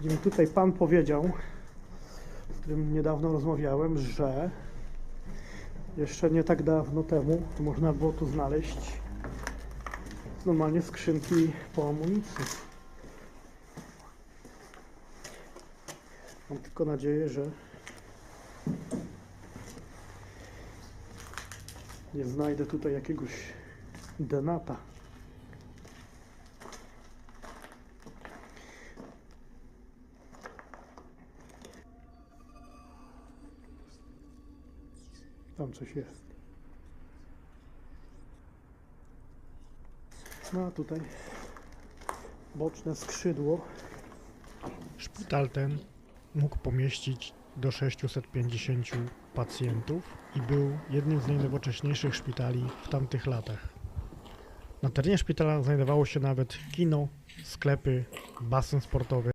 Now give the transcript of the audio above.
Gdzie mi tutaj pan powiedział, z którym niedawno rozmawiałem, że jeszcze nie tak dawno temu można było tu znaleźć normalnie skrzynki po amunicji. Mam tylko nadzieję, że nie znajdę tutaj jakiegoś denata. Tam coś jest. No a tutaj boczne skrzydło. Szpital ten mógł pomieścić do 650 pacjentów i był jednym z najnowocześniejszych szpitali w tamtych latach. Na terenie szpitala znajdowało się nawet kino, sklepy, basen sportowy.